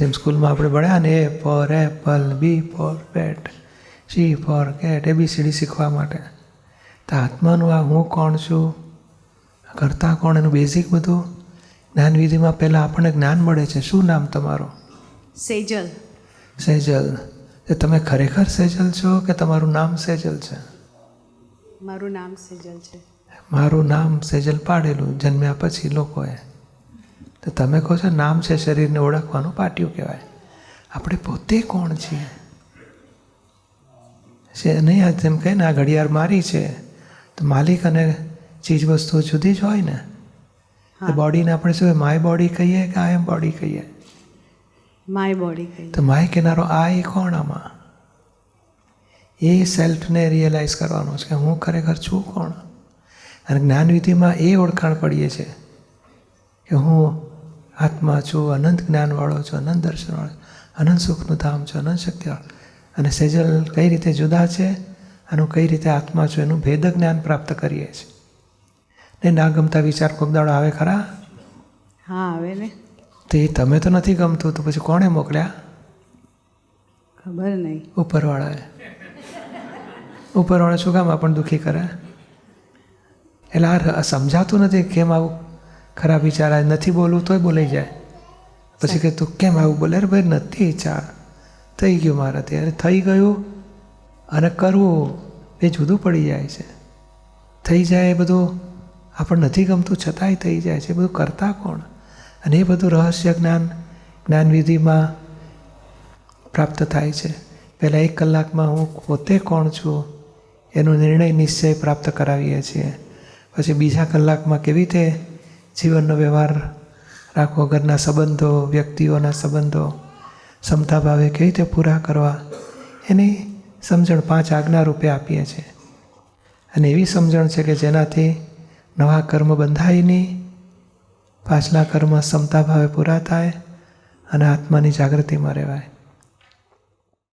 જેમ સ્કૂલમાં આપણે ભણ્યા ને A for apple B for bat C for cat A B C D શીખવા માટે. તો આત્માનું આ હું કોણ છું? કરતા કોણ? એનું બેઝિક બધું? જ્ઞાનવિધિમાં પહેલાં આપણને જ્ઞાન મળે છે. શું નામ તમારું? સેજલ. સેજલ. એ તમે ખરેખર સેજલ છો કે તમારું નામ સેજલ છે? મારું નામ સેજલ છે. મારું નામ સેજલ પાડેલું જન્મ્યા પછી લોકોએ. તો તમે કહો છો નામ છે શરીરને ઓળખવાનું? પાટિયું કહેવાય. આપણે પોતે કોણ છીએ? છે નહીં આ જેમ કહે ને આ ઘડિયાળ મારી છે તો માલિક અને ચીજ વસ્તુઓ જુદી જ હોય ને? તો બોડીને આપણે શું માય બોડી કહીએ કે આઈ એમ બોડી કહીએ? માય બોડી તો માય કહેનારો આ એ કોણ આમાં? એ સેલ્ફને રિયલાઇઝ કરવાનો છે કે હું ખરેખર છું કોણ? અને જ્ઞાનવિધિમાં એ ઓળખાણ પડીએ છીએ કે હું આત્મા છું અનંત જ્ઞાનવાળો છું અનંત દર્શનવાળો અનંત સુખનું ધામ છું અનંત શક્તિવાળો અને સેજલ કઈ રીતે જુદા છે? અને કઈ રીતે આત્મા છું એનું ભેદ જ્ઞાન પ્રાપ્ત કરીએ છીએ. ને ના ગમતા વિચાર દાડો આવે ખરા? હા આવે ને. તો એ તમે તો નથી ગમતું તો પછી કોણે મોકલ્યા? ખબર નહીં. ઉપરવાળાએ. ઉપરવાળા શું કામ આપણને દુઃખી કરે? એટલે આ સમજાતું નથી કેમ આવું? ખરાબ વિચાર આવે નથી બોલવું તોય બોલાઈ જાય. પછી કે તું કેમ આવું બોલે? અરે ભાઈ નથી ઈચ્છા થઈ ગયું મારાથી. અરે થઈ ગયું અને કરવું એ જુદું પડી જાય છે. થઈ જાય એ બધું આપણને નથી ગમતું છતાંય થઈ જાય છે. એ બધું કરતા કોણ? અને એ બધું રહસ્ય જ્ઞાન જ્ઞાનવિધિમાં પ્રાપ્ત થાય છે. પહેલાં એક કલાકમાં હું પોતે કોણ છું એનો નિર્ણય નિશ્ચય પ્રાપ્ત કરાવીએ છીએ. પછી બીજા કલાકમાં કેવી રીતે જીવનનો વ્યવહાર રાખવો ઘરના સંબંધો, વ્યક્તિઓના સંબંધો, ક્ષમતા ભાવે કેવી રીતે પૂરા કરવા, એની સમજણ પાંચ આજ્ઞા રૂપે આપીએ છીએ. અને એવી સમજણ છે કે જેનાથી નવા કર્મ બંધાય નહીં, પાછલા કર્મ ક્ષમતા ભાવે પૂરા થાય અને આત્માની જાગૃતિમાં રહેવાય.